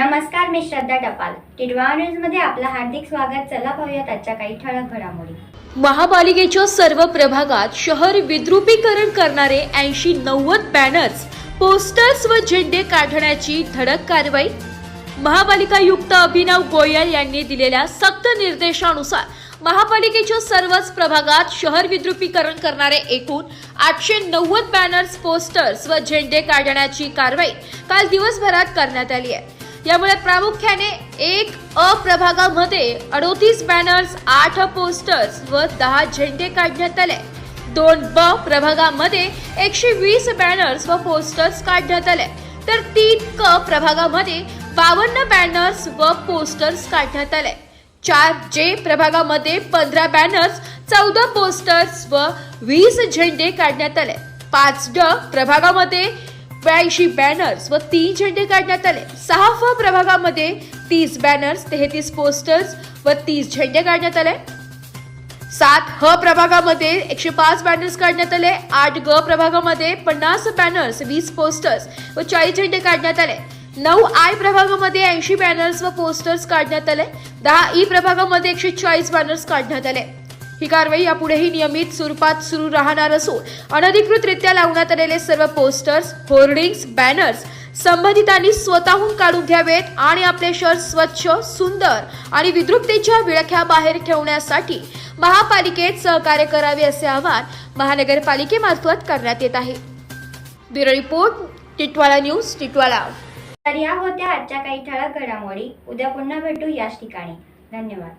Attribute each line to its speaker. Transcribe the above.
Speaker 1: मी श्रद्धा टपाल. टिडवा न्यूजमध्ये आपलं हार्दिक स्वागत. चला पाहूयात आजच्या काही ठळक घडामोडी.
Speaker 2: महापालिकेच्या सर्व प्रभागात शहर विद्रुपीकरण करणारे ऐंशी नव्वद बॅनर्स पोस्टर्स व झेंडे काढण्याची धडक कारवाई? महापालिका आयुक्त अभिनव गोयल यांनी दिलेल्या सक्त निर्देशानुसार महापालिकेच्या सर्वच प्रभागात शहर विद्रुपीकरण करणारे एकूण आठशे नव्वद बॅनर्स पोस्टर्स व झेंडे काढण्याची कारवाई काल दिवसभरात करण्यात आली आहे. यामुळे प्रामुख्याने एक अ प्रभागामध्ये अडोतीस बॅनर्स आठ पोस्टर्स व दहा झेंडे काढण्यात आले. दोन ब प्रभागामध्ये एकशे वीस बॅनर्स व पोस्टर्स काढण्यात आले. तर तीन क प्रभागामध्ये बावन्न बॅनर्स व पोस्टर्स काढण्यात आले. चार जे प्रभागामध्ये पंधरा बॅनर्स चौदा पोस्टर्स व वीस झेंडे काढण्यात आले. पाच ड प्रभागामध्ये ब्याऐंशी बॅनर्स व तीन झेंडे काढण्यात आले. सहा फ प्रभागामध्ये तीस बॅनर्स तेहतीस पोस्टर्स व तीस झेंडे काढण्यात आले. सात ह प्रभागामध्ये एकशे पाच बॅनर्स काढण्यात आले. आठ ग प्रभागामध्ये पन्नास बॅनर्स वीस पोस्टर्स व चाळीस झेंडे काढण्यात आले. नऊ आय प्रभागामध्ये ऐंशी बॅनर्स व पोस्टर्स काढण्यात आले. दहा ई प्रभागामध्ये एकशे चाळीस बॅनर्स काढण्यात आले. ही कारवाई यापुढेही नियमित स्वरूपात सुरू राहणार असून अनधिकृतरित्या लावण्यात आलेले सर्व पोस्टर्स होर्डिंग्स बॅनर्स संबंधितांनी स्वतःहून काढून घ्यावेत आणि आपले शहर स्वच्छ सुंदर आणि विद्रुपतेच्या विळख्या बाहेर ठेवण्यासाठी महापालिकेत सहकार्य करावे असे आवाहन महानगरपालिकेमार्फत करण्यात येत आहे. Bureau report Titwala news Titwala
Speaker 1: तर या होत्या आजच्या काही ठळक घडामोडी. उद्या पुन्हा भेटू याच ठिकाणी. धन्यवाद.